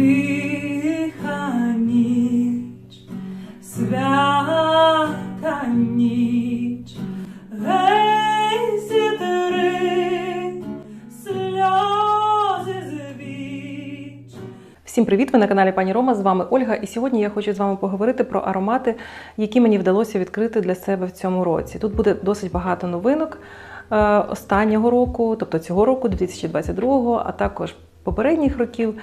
Тиха ніч, свята ніч, гей, сітери, сльози звіч. Всім привіт! Ви на каналі Пані Рома. З вами Ольга. І сьогодні я хочу з вами поговорити про аромати, які мені вдалося відкрити для себе в цьому році. Тут буде досить багато новинок е, останнього року, тобто цього року, 2022, а також попередніх років.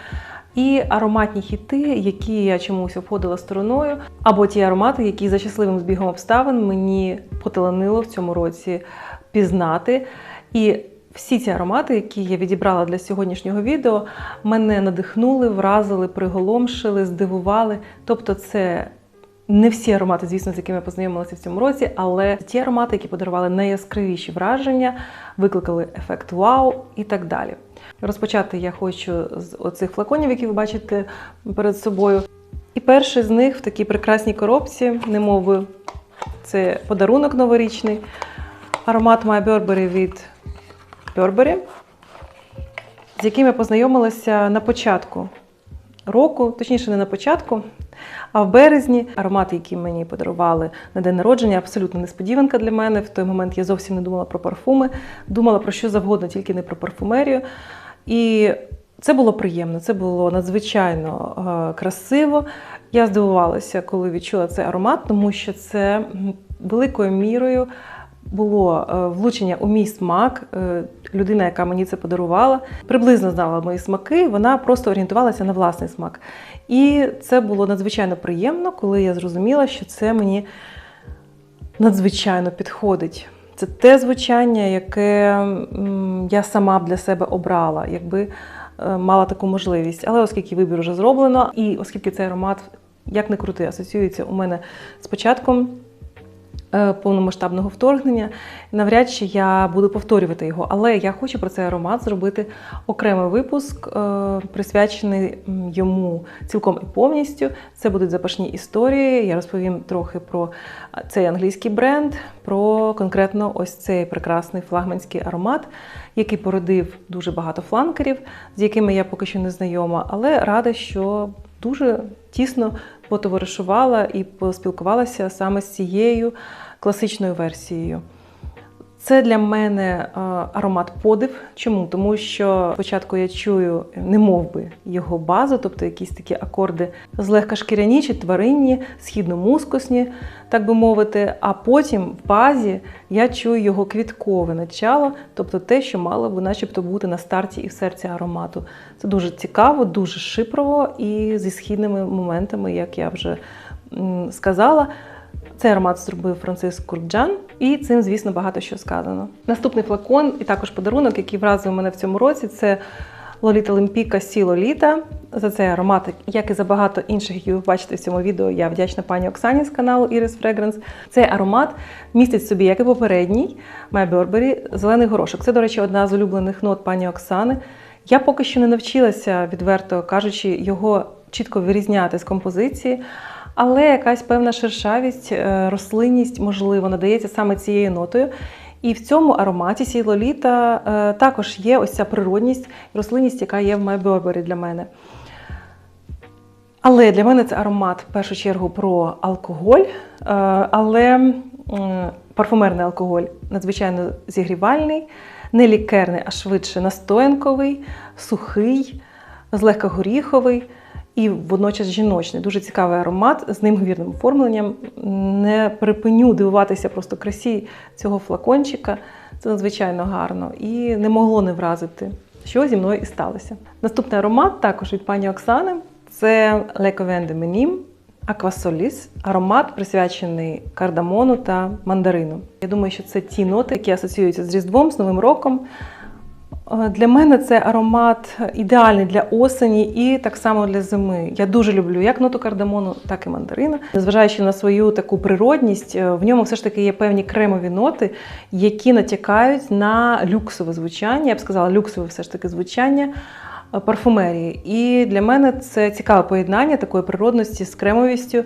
І ароматні хіти, які я чомусь обходила стороною, або ті аромати, які за щасливим збігом обставин мені поталанило в цьому році пізнати. І всі ці аромати, які я відібрала для сьогоднішнього відео, мене надихнули, вразили, приголомшили, здивували. Тобто, це не всі аромати, звісно, з якими познайомилася в цьому році, але ті аромати, які подарували найяскравіші враження, викликали ефект вау і так далі. Розпочати я хочу з оцих флаконів, які ви бачите перед собою. І перший з них в такій прекрасній коробці, немови, це подарунок новорічний. Аромат My Burberry від Burberry, з яким я познайомилася на початку року, точніше, не на початку, а в березні аромати, які мені подарували на день народження, абсолютно несподіванка для мене. В той момент я зовсім не думала про парфуми, думала про що завгодно, тільки не про парфумерію. І це було приємно, це було надзвичайно е, красиво. Я здивувалася, коли відчула цей аромат, тому що це великою мірою було е, влучення у мій смак. Е, Людина, яка мені це подарувала, приблизно знала мої смаки, вона просто орієнтувалася на власний смак. І це було надзвичайно приємно, коли я зрозуміла, що це мені надзвичайно підходить. Це те звучання, яке я сама б для себе обрала, якби е, мала таку можливість. Але оскільки вибір вже зроблено, і оскільки цей аромат, як не крути, асоціюється у мене з початком повномасштабного вторгнення, навряд чи я буду повторювати його. Але я хочу про цей аромат зробити окремий випуск, е, присвячений йому цілком і повністю. Це будуть запашні історії. Я розповім трохи про цей англійський бренд, про конкретно ось цей прекрасний флагманський аромат, який породив дуже багато фланкерів, з якими я поки що не знайома, але рада, що дуже тісно потоваришувала і поспілкувалася саме з цією класичною версією. Це для мене е, аромат подив. Чому? Тому що спочатку я чую не мов би його базу, тобто якісь такі акорди злегка шкіряні чи тваринні, східно-мускусні, так би мовити. А потім в базі я чую його квіткове начало, тобто те, що мало би начебто бути на старті і в серці аромату. Це дуже цікаво, дуже шипрово і зі східними моментами, як я вже сказала. Цей аромат зробив Франциск Куркджан, і цим, звісно, багато що сказано. Наступний флакон і також подарунок, який вразив мене в цьому році, це Лоліта Лемпіка Сі Лоліта. За цей аромат, як і за багато інших, які ви бачите в цьому відео, я вдячна пані Оксані з каналу Iris Fragrance. Цей аромат містить в собі, як і попередній, My Burberry, зелений горошок. Це, до речі, одна з улюблених нот пані Оксани. Я поки що не навчилася, відверто кажучи, його чітко вирізняти з композиції. Але якась певна шершавість, е, рослинність, можливо, надається саме цією нотою. І в цьому ароматі сій лоліта е, також є ось ця природність, рослинність, яка є в Burberry для мене. Але для мене це аромат в першу чергу про алкоголь, е, але парфумерний алкоголь надзвичайно зігрівальний, не лікерний, а швидше настоянковий, сухий, злегка горіховий і водночас жіночний. Дуже цікавий аромат з неймовірним оформленням. Не припиню дивуватися просто красі цього флакончика. Це надзвичайно гарно і не могло не вразити, що зі мною і сталося. Наступний аромат також від пані Оксани. Це de Menim Aquasolis. Аромат присвячений кардамону та мандарину. Я думаю, що це ті ноти, які асоціюються з Різдвом, з Новим роком. Е, Для мене це аромат ідеальний для осені і так само для зими. Я дуже люблю як ноту кардамону, так і мандарина. Незважаючи на свою таку природність, е, в ньому все ж таки є певні кремові ноти, які натякають на люксове звучання. Я б сказала, люксове все ж таки звучання е, парфумерії. І для мене це цікаве поєднання такої природності з кремовістю.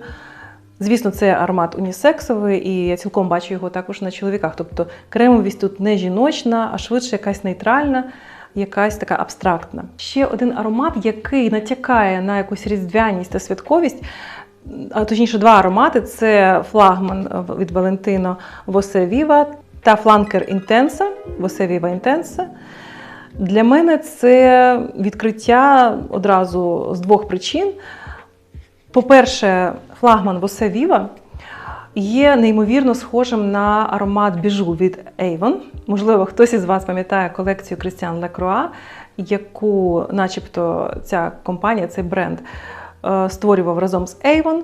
Звісно, це аромат унісексовий, і я цілком бачу його також на чоловіках. Тобто кремовість тут не жіночна, а швидше якась нейтральна, якась така абстрактна. Ще один аромат, який натякає на якусь різдвяність та святковість. А точніше, два аромати: це флагман від Валентино Восе Віва та фланкер Інтенса Восе Віва Інтенса. Для мене це відкриття одразу з двох причин. По-перше, флагман Восе Віва є неймовірно схожим на аромат біжу від Avon. Можливо, хтось із вас пам'ятає колекцію Christian Lacroix, яку, начебто, ця компанія, цей бренд е, створював разом з Avon.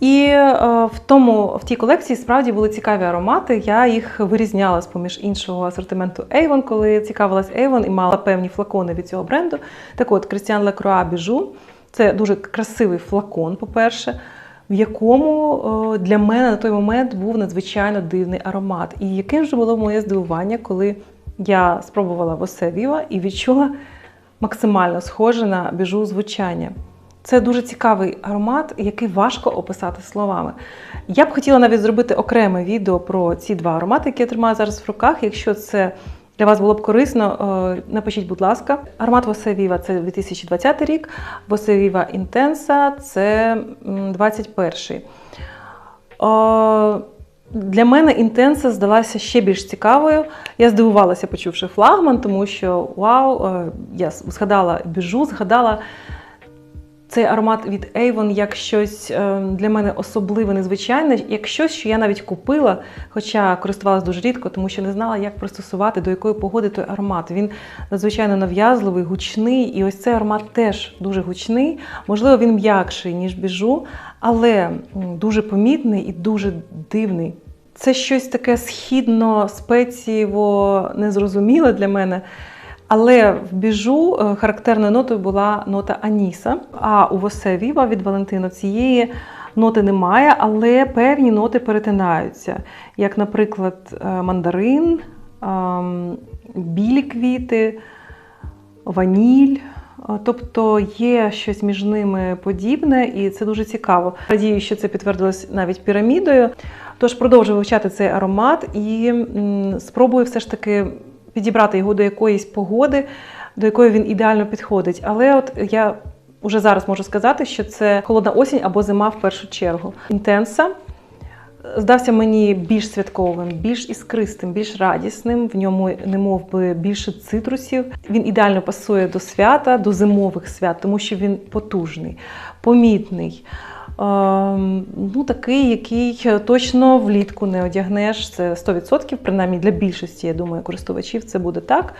І е, в тому в тій колекції справді були цікаві аромати. Я їх вирізняла з поміж іншого асортименту Avon, коли цікавилась Avon і мала певні флакони від цього бренду. Так от, Christian Lacroix Bijou – це дуже красивий флакон, по-перше, в якому е, для мене на той момент був надзвичайно дивний аромат. І яким же було моє здивування, коли я спробувала Восе Віва і відчула максимально схоже на біжу звучання. Це дуже цікавий аромат, який важко описати словами. Я б хотіла навіть зробити окреме відео про ці два аромати, які я тримаю зараз в руках. Якщо це для вас було б корисно, е, напишіть, будь ласка. Армат Восевіва це 2020 рік, Восевіва Інтенса це 21. Для мене інтенса здалася ще більш цікавою. Я здивувалася, почувши флагман, тому що вау, е, я згадала біжу, згадала цей аромат від Avon як щось е, для мене особливе, незвичайне, як щось, що я навіть купила, хоча користувалася дуже рідко, тому що не знала, як пристосувати, до якої погоди той аромат. Він надзвичайно нав'язливий, гучний, і ось цей аромат теж дуже гучний. Можливо, він м'якший, ніж біжу, але дуже помітний і дуже дивний. Це щось таке східно спецієво незрозуміле для мене. Але в біжу е, характерною нотою була нота Аніса. А у Восе Віва від Валентино цієї ноти немає, але певні ноти перетинаються. Як, наприклад, е, мандарин, білі квіти, ваніль. Е, Тобто є щось між ними подібне, і це дуже цікаво. Радію, що це підтвердилось навіть пірамідою. Тож продовжую вивчати цей аромат і спробую все ж таки підібрати його до якоїсь погоди, до якої він ідеально підходить. Але от я вже зараз можу сказати, що це холодна осінь або зима в першу чергу. Інтенса здався мені більш святковим, більш іскристим, більш радісним. В ньому не мов би більше цитрусів. Він ідеально пасує до свята, до зимових свят, тому що він потужний, помітний. Ну, такий, який точно влітку не одягнеш. Це 100%, принаймні для більшості, я думаю, користувачів це буде так.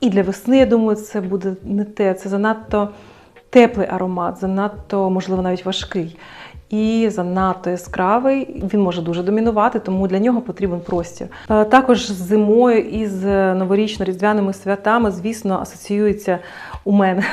І для весни, я думаю, це буде не те. Це занадто теплий аромат, занадто, можливо, навіть важкий. І занадто яскравий, він може дуже домінувати, тому для нього потрібен простір. Також з зимою і з новорічно-різдвяними святами, звісно, асоціюється у мене.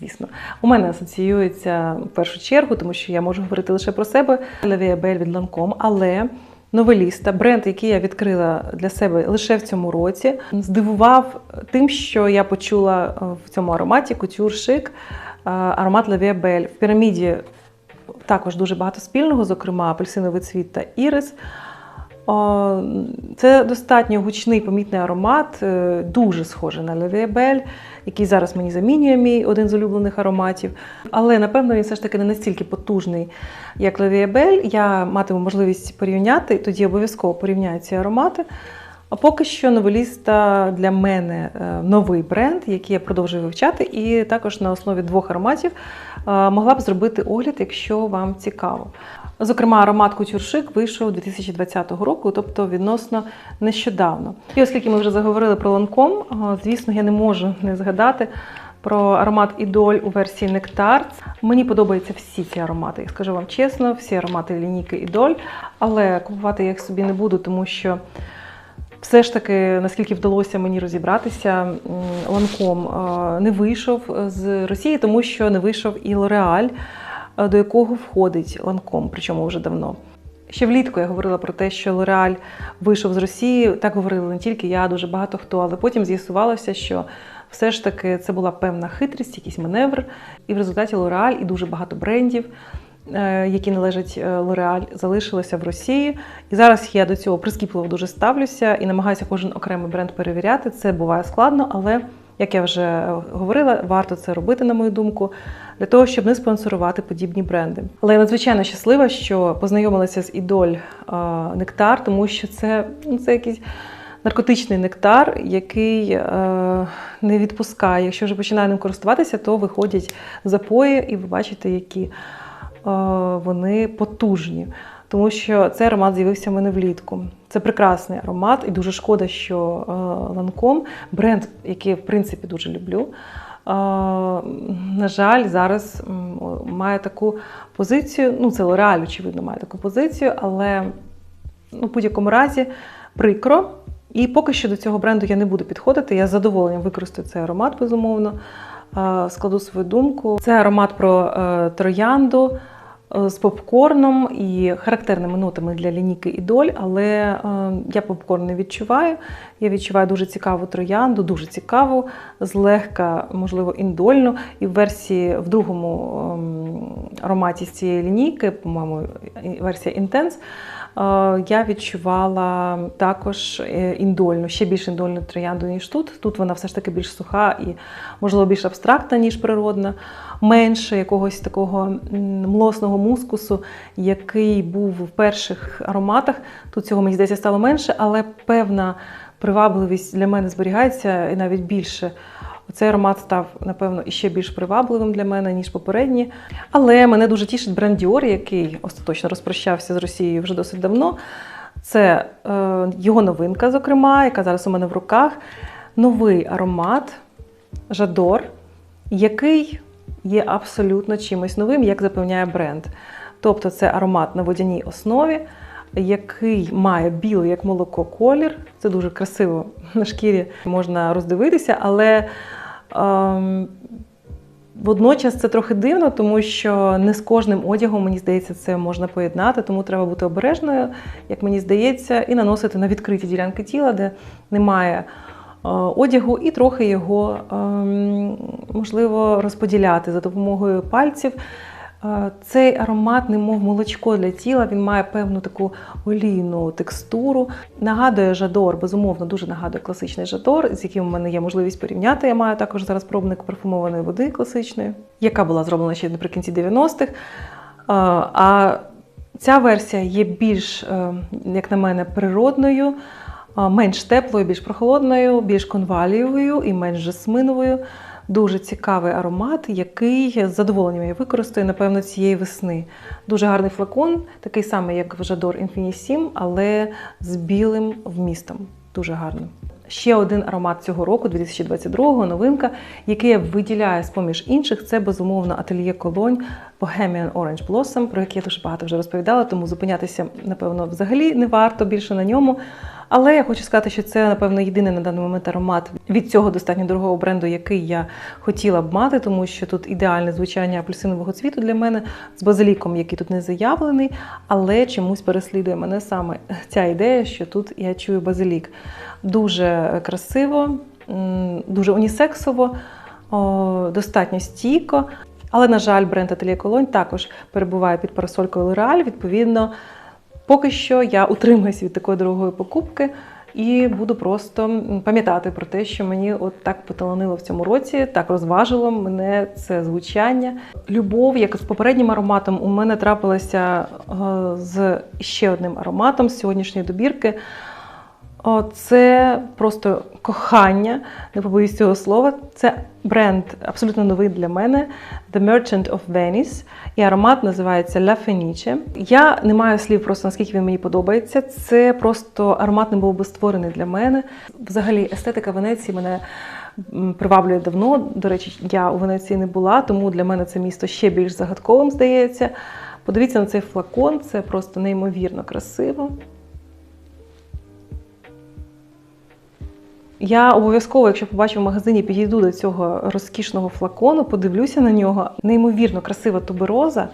Звісно, у мене асоціюється в першу чергу, тому що я можу говорити лише про себе Левіабель від Lancome, але новеліста, бренд, який я відкрила для себе лише в цьому році, здивував тим, що я почула е, в цьому ароматі кутюр шик, е, аромат Левіабель. В піраміді також дуже багато спільного, зокрема апельсиновий цвіт та ірис. Це достатньо гучний помітний аромат, е, дуже схожий на Левіабель, який зараз мені замінює мій один з улюблених ароматів. Але напевно він все ж таки не настільки потужний, як Левіабель. Я матиму можливість порівняти, тоді обов'язково порівняю ці аромати. А поки що новеліста для мене е, новий бренд, який я продовжую вивчати, і також на основі двох ароматів е, могла б зробити огляд, якщо вам цікаво. Зокрема, аромат Кутюршик вийшов 2020 року, тобто відносно нещодавно. І оскільки ми вже заговорили про ланком, е, звісно, я не можу не згадати про аромат Ідоль у версії Нектар. Мені подобаються всі ці аромати. Я скажу вам чесно, всі аромати лінійки Ідоль, але купувати я їх собі не буду, тому що. Все ж таки, наскільки вдалося мені розібратися, ланком е, не вийшов з Росії, тому що не вийшов і Лореаль, до якого входить ланком, причому вже давно. Ще влітку я говорила про те, що Лореаль вийшов з Росії. Так говорили не тільки я, дуже багато хто, але потім з'ясувалося, що все ж таки це була певна хитрість, якийсь маневр. І в результаті Лореаль і дуже багато брендів е, які належать е, L'Oreal, залишилися в Росії. І зараз я до цього прискіпливо дуже ставлюся і намагаюся кожен окремий бренд перевіряти. Це буває складно, але як я вже говорила, варто це робити, на мою думку, для того, щоб не спонсорувати подібні бренди. Але я надзвичайно щаслива, що познайомилася з ідоль е, нектар, тому що це, ну, це якийсь наркотичний нектар, який е, не відпускає. Якщо вже починає ним користуватися, то виходять запої, і ви бачите, які е, вони потужні. Тому що цей аромат з'явився в мене влітку. Це прекрасний аромат, і дуже шкода, що е, Lancome, бренд, який я в принципі дуже люблю. е, На жаль, зараз має таку позицію. Ну, це L'Oreal, очевидно, має таку позицію, але ну, в будь-якому разі прикро. І поки що до цього бренду я не буду підходити. Я з задоволенням використаю цей аромат, безумовно. Е, Складу свою думку. Це аромат про е, троянду е, з попкорном і характерними нотами для лінійки Ідоль, але е, я попкорн не відчуваю. Я відчуваю дуже цікаву троянду, дуже цікаву, злегка, можливо, індольну. І в версії в другому ем, ароматі з цієї лінійки, по-моєму, версія е, я відчувала також е, індольну, ще більш індольну троянду, ніж тут. Тут вона все ж таки більш суха і, можливо, більш абстрактна, ніж природна, менше якогось такого млосного мускусу, який був в перших ароматах. Тут цього, мені здається, стало менше, але певна привабливість для мене зберігається і навіть більше. Цей аромат став, напевно, іще більш привабливим для мене, ніж попередні. Але мене дуже тішить бренд Dior, який остаточно розпрощався з Росією вже досить давно. Це е, його новинка, зокрема, яка зараз у мене в руках. Новий аромат Жадор, який є абсолютно чимось новим, як запевняє бренд. Тобто це аромат на водяній основі, який має білий як молоко колір. Це дуже красиво на шкірі можна роздивитися, але водночас це трохи дивно, тому що не з кожним одягом, мені здається, це можна поєднати, тому треба бути обережною, як мені здається, і наносити на відкриті ділянки тіла, де немає е, одягу, і трохи його ем, можливо розподіляти за допомогою пальців. Е, Цей аромат, немов молочко для тіла, він має певну таку олійну текстуру. Нагадує жадор, безумовно, дуже нагадує класичний жадор, з яким у мене є можливість порівняти. Я маю також зараз пробник парфумованої води класичної, яка була зроблена ще наприкінці 90-х. Е, А ця версія є більш, е, як на мене, природною, менш теплою, більш прохолодною, більш конвалієвою і менш жасминовою. Дуже цікавий аромат, який з задоволенням я використаю, напевно, цієї весни. Дуже гарний флакон, такий самий, як в Жадор Infinissime, але з білим вмістом. Дуже гарно. Ще один аромат цього року, 2022-го, новинка, який я виділяю з поміж інших, це безумовно ательє Колонь Bohemian Orange Blossom, про який я дуже багато вже розповідала, тому зупинятися, напевно, взагалі не варто більше на ньому. Але я хочу сказати, що це, напевно, єдиний на даний момент аромат від цього достатньо дорогого бренду, який я хотіла б мати, тому що тут ідеальне звучання апельсинового цвіту для мене з базиліком, який тут не заявлений, але чомусь переслідує мене саме ця ідея, що тут я чую базилік. Дуже красиво, дуже унісексово, достатньо стійко. Але, на жаль, бренд Atelier Cologne також перебуває під парасолькою L'Oreal. Відповідно, поки що я утримуюсь від такої дорогої покупки і буду просто пам'ятати про те, що мені от так поталанило в цьому році, так розважило мене це звучання. Любов, як з попереднім ароматом, у мене трапилася е, з ще одним ароматом з сьогоднішньої добірки. Це просто кохання, не побоюсь цього слова. Це бренд абсолютно новий для мене The Merchant of Venice. І аромат називається La Fenice. Я не маю слів просто наскільки він мені подобається. Це просто аромат не був би створений для мене. Взагалі, естетика Венеції мене приваблює давно. До речі, я у Венеції не була, тому для мене це місто ще більш загадковим здається. Подивіться на цей флакон, це просто неймовірно красиво. Я обов'язково, якщо побачу в магазині, підійду до цього розкішного флакону, подивлюся на нього. Неймовірно красива тубероза.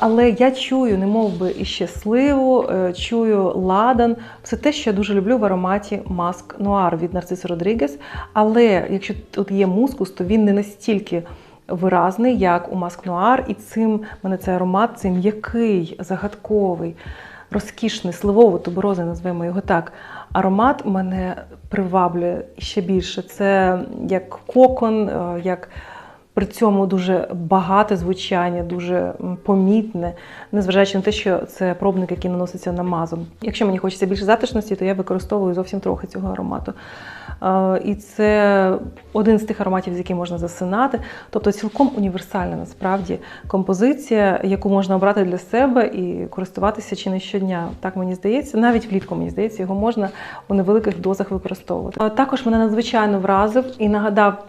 Але я чую, не мов би, і щасливу, е, чую ладан. Все те, що я дуже люблю в ароматі Маск Нуар від Нарциса Родрігес. Але якщо тут є мускус, то він не настільки виразний, як у Маск Нуар, і цим мене цей аромат, цей м'який, загадковий, розкішний, сливово-туберозний, назвемо його так. Аромат мене приваблює ще більше. Це як кокон, е, як при цьому дуже багате звучання, дуже помітне, незважаючи на те, що це пробник, який наноситься намазом. Якщо мені хочеться більше затишності, то я використовую зовсім трохи цього аромату. І це один з тих ароматів, з яким можна засинати. Тобто цілком універсальна насправді композиція, яку можна обрати для себе і користуватися чи не щодня. Так мені здається, навіть влітку мені здається, його можна у невеликих дозах використовувати. Також мене надзвичайно вразив і нагадав.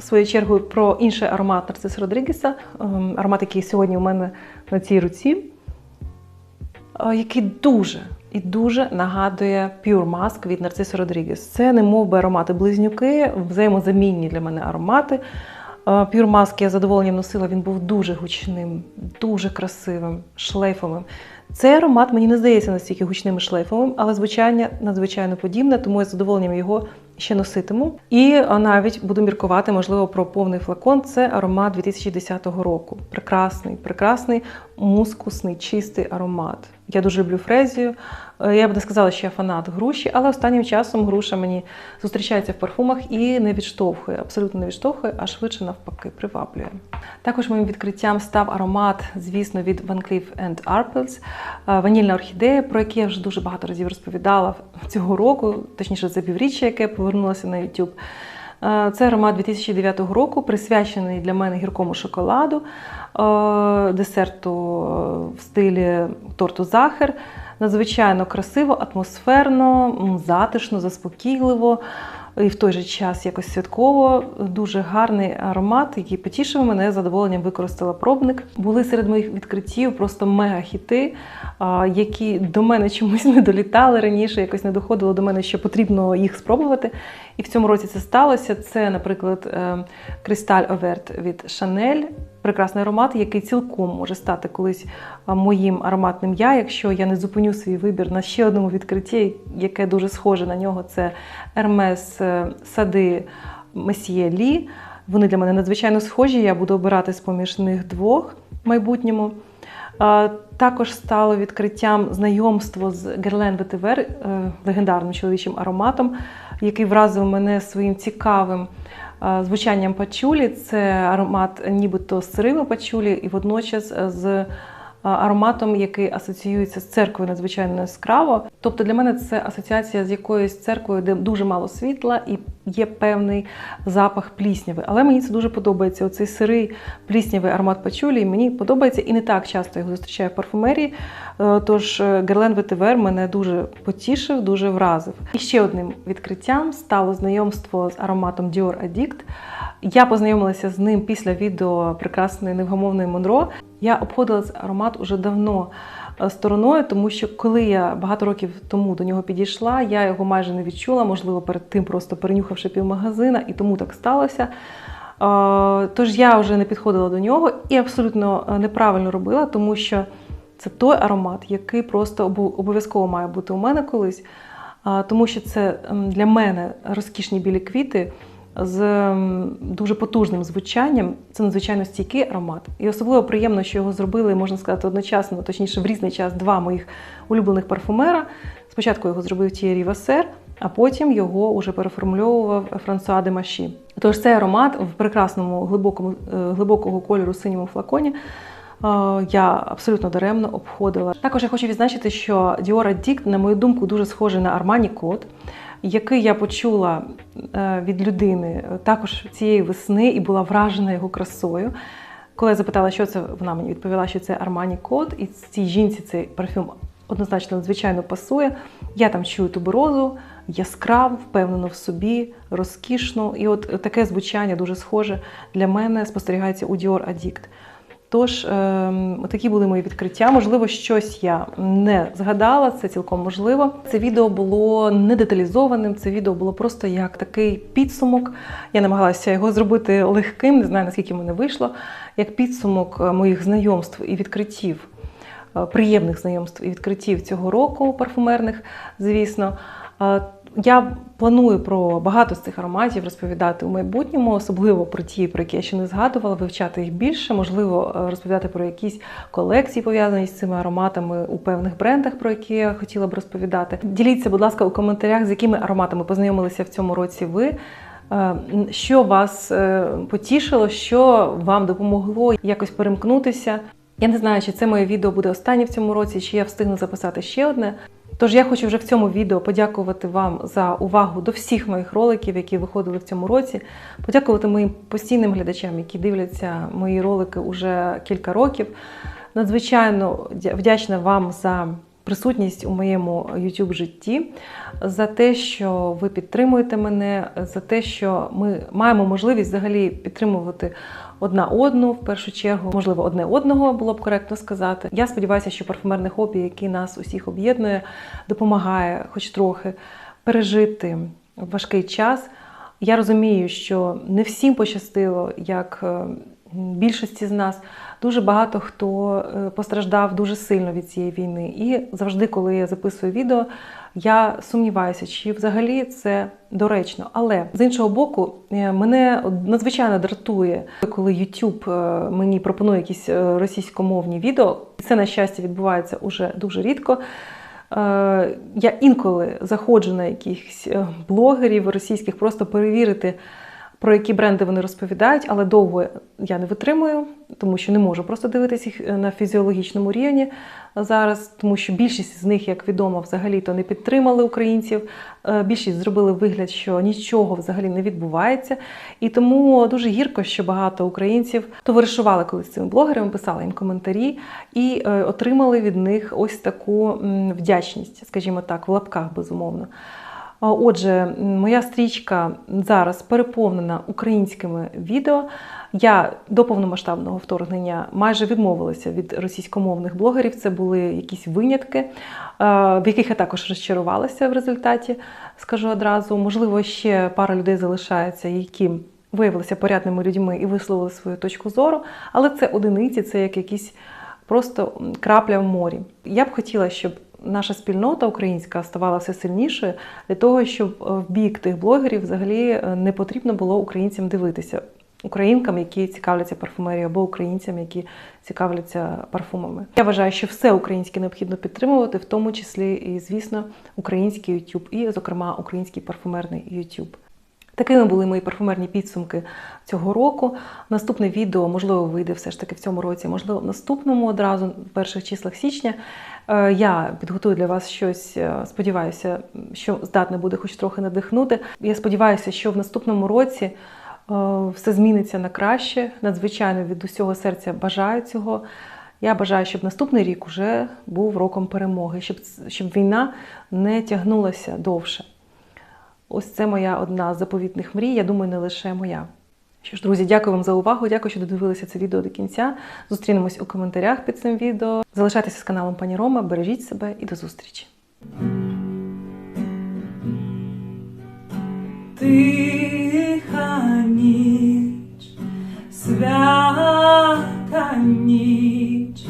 Своєю чергою про інший аромат Нарциса Родрігеса, ем, аромат, який сьогодні у мене на цій руці, е, який дуже і дуже нагадує Pure Mask від Нарциса Родрігес. Це не мов би аромати близнюки, взаємозамінні для мене аромати. Е, Pure Mask я задоволенням носила, він був дуже гучним, дуже красивим, шлейфовим. Цей аромат мені не здається настільки гучним і шлейфовим, але звучання надзвичайно подібне, тому я з задоволенням його ще носитиму. І е, навіть буду міркувати, можливо, про повний флакон. Це аромат 2010 року. Прекрасний, прекрасний, мускусний, чистий аромат. Я дуже люблю фрезію. Е, Я б не сказала, що я фанат груші, але останнім часом груша мені зустрічається в парфумах і не відштовхує, абсолютно не відштовхує, а швидше навпаки приваблює. Також моїм відкриттям став аромат, звісно, від Van Cleef Arpels, е, ванільна орхідея, про який я вже дуже багато разів розповідала цього року, точніше за півріччя, яке повернулося на YouTube. Е, Це аромат 2009 року, присвячений для мене гіркому шоколаду, е, десерту е, в стилі торту Захер. Надзвичайно красиво, атмосферно, затишно, заспокійливо і в той же час якось святково. Дуже гарний аромат, який потішив мене задоволенням використала пробник. Були серед моїх відкриттів просто мега-хіти, які до мене чомусь не долітали раніше, якось не доходило до мене, що потрібно їх спробувати. І в цьому році це сталося. Це, наприклад, Кристаль Оверт від Chanel. Прекрасний аромат, який цілком може стати колись моїм ароматним я, якщо я не зупиню свій вибір на ще одному відкритті, яке дуже схоже на нього. Це Hermes е, сади Месьє Лі. Вони для мене надзвичайно схожі. Я буду обирати з поміж них двох в майбутньому. Також стало відкриттям знайомство з Guerlain Vetiver, е, легендарним чоловічим ароматом, який вразив мене своїм цікавим звучанням пачулі. Це аромат нібито з сирими пачулі, і водночас з е, ароматом, який асоціюється з церквою надзвичайно яскраво. Тобто для мене це асоціація з якоюсь церквою, де дуже мало світла і є певний запах плісняви. Але мені це дуже подобається. Оцей сирий пліснявий аромат пачулі мені подобається і не так часто його зустрічаю в парфумерії. Е, Тож Герлен Ветивер мене дуже потішив, дуже вразив. І ще одним відкриттям стало знайомство з ароматом Dior Addict. Я познайомилася з ним після відео прекрасної невгамовної Монро. Я обходила аромат уже давно е, стороною, тому що коли я багато років тому до нього підійшла, я його майже не відчула, можливо, перед тим просто перенюхавши півмагазина, і тому так сталося. Е, Тож я вже не підходила до нього і абсолютно е, неправильно робила, тому що це той аромат, який просто обов'язково має бути у мене колись, тому що це для мене розкішні білі квіти з дуже потужним звучанням. Це надзвичайно стійкий аромат. І особливо приємно, що його зробили, можна сказати, одночасно, точніше, в різний час два моїх улюблених парфумера. Спочатку його зробив Тієрі Васер, а потім його уже переформульовував Франсуа де Маші. Тож цей аромат в прекрасному глибокому, е, глибокого кольору синьому флаконі е, я абсолютно даремно обходила. Також я хочу відзначити, що Dior Addict, на мою думку, дуже схожий на Armani Code, який я почула е, від людини е, також цієї весни і була вражена його красою. Коли я запитала, що це, вона мені відповіла, що це Armani Code, і цій жінці цей парфюм однозначно надзвичайно пасує. Я там чую туберозу, яскраву, впевнено в собі, розкішну. І от таке звучання дуже схоже для мене спостерігається у Dior Addict. Тож, ем, такі були мої відкриття. Можливо, щось я не згадала, це цілком можливо. Це відео було не деталізованим, це відео було просто як такий підсумок. Я намагалася його зробити легким, не знаю наскільки мене вийшло, як підсумок е, моїх знайомств і відкриттів, е, приємних знайомств і відкриттів цього року парфумерних, звісно. Я планую про багато з цих ароматів розповідати у майбутньому, особливо про ті, про які я ще не згадувала, вивчати їх більше, можливо, е, розповідати про якісь колекції, пов'язані з цими ароматами у певних брендах, про які я хотіла б розповідати. Діліться, будь ласка, у коментарях, з якими ароматами познайомилися в цьому році ви. Е, Що вас е, потішило, що вам допомогло якось перемкнутися? Я не знаю, чи це моє відео буде останнє в цьому році, чи я встигну записати ще одне. Тож я хочу вже в цьому відео подякувати вам за увагу до всіх моїх роликів, які виходили в цьому році. Подякувати моїм постійним глядачам, які дивляться мої ролики уже кілька років. Надзвичайно вдячна вам за присутність у моєму youtube житті, за те, що ви підтримуєте мене, за те, що ми маємо можливість взагалі підтримувати одна одну в першу чергу, можливо, одне одного було б коректно сказати. Я сподіваюся, що парфумерне хобі, яке нас усіх об'єднує, допомагає, хоч трохи, пережити важкий час. Я розумію, що не всім пощастило, як е, більшості з нас. Дуже багато хто е, постраждав дуже сильно від цієї війни. І завжди, коли я записую відео, я сумніваюся, чи взагалі це доречно. Але з іншого боку, е, мене надзвичайно дратує, коли YouTube е, мені пропонує якісь е, російськомовні відео. Це, на щастя, відбувається уже дуже рідко. Я інколи заходжу на якихось блогерів російських просто перевірити, про які бренди вони розповідають, але довго я не витримую, тому що не можу просто дивитися їх е, на фізіологічному рівні зараз, тому що більшість з них, як відомо, взагалі-то не підтримали українців. Е, Більшість зробили вигляд, що нічого взагалі не відбувається. І тому дуже гірко, що багато українців товаришували колись з цими блогерами, писали їм коментарі і е, отримали від них ось таку вдячність, скажімо так, в лапках безумовно. Отже, моя стрічка зараз переповнена українськими відео. Я до повномасштабного вторгнення майже відмовилася від російськомовних блогерів. Це були якісь винятки, е, в яких я також розчарувалася в результаті, скажу одразу. Можливо, ще пара людей залишається, які виявилися порядними людьми і висловили свою точку зору, але це одиниці, це як якісь просто крапля в морі. Я б хотіла, щоб наша спільнота українська ставала все сильнішою для того, щоб е, в бік тих блогерів взагалі е, не потрібно було українцям дивитися. Українкам, які цікавляться парфумерією, або українцям, які цікавляться парфумами. Я вважаю, що все українське необхідно підтримувати, в тому числі і, звісно, український YouTube, і, зокрема, український парфумерний YouTube. Такими були мої парфумерні підсумки цього року. Наступне відео, можливо, вийде все ж таки в цьому році, можливо, в наступному одразу, в перших числах січня. Е, Я підготую для вас щось, е, сподіваюся, що здатне буде хоч трохи надихнути. Я сподіваюся, що в наступному році е, все зміниться на краще. Надзвичайно від усього серця бажаю цього. Я бажаю, щоб наступний рік уже був роком перемоги, щоб, щоб війна не тягнулася довше. Ось це моя одна з заповітних мрій. Я думаю, не лише моя. Що ж, друзі, дякую вам за увагу. Дякую, що додивилися це відео до кінця. Зустрінемось у коментарях під цим відео. Залишайтеся з каналом Пані Рома, бережіть себе і до зустрічі. Тиха ніч, свята ніч,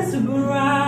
is bright.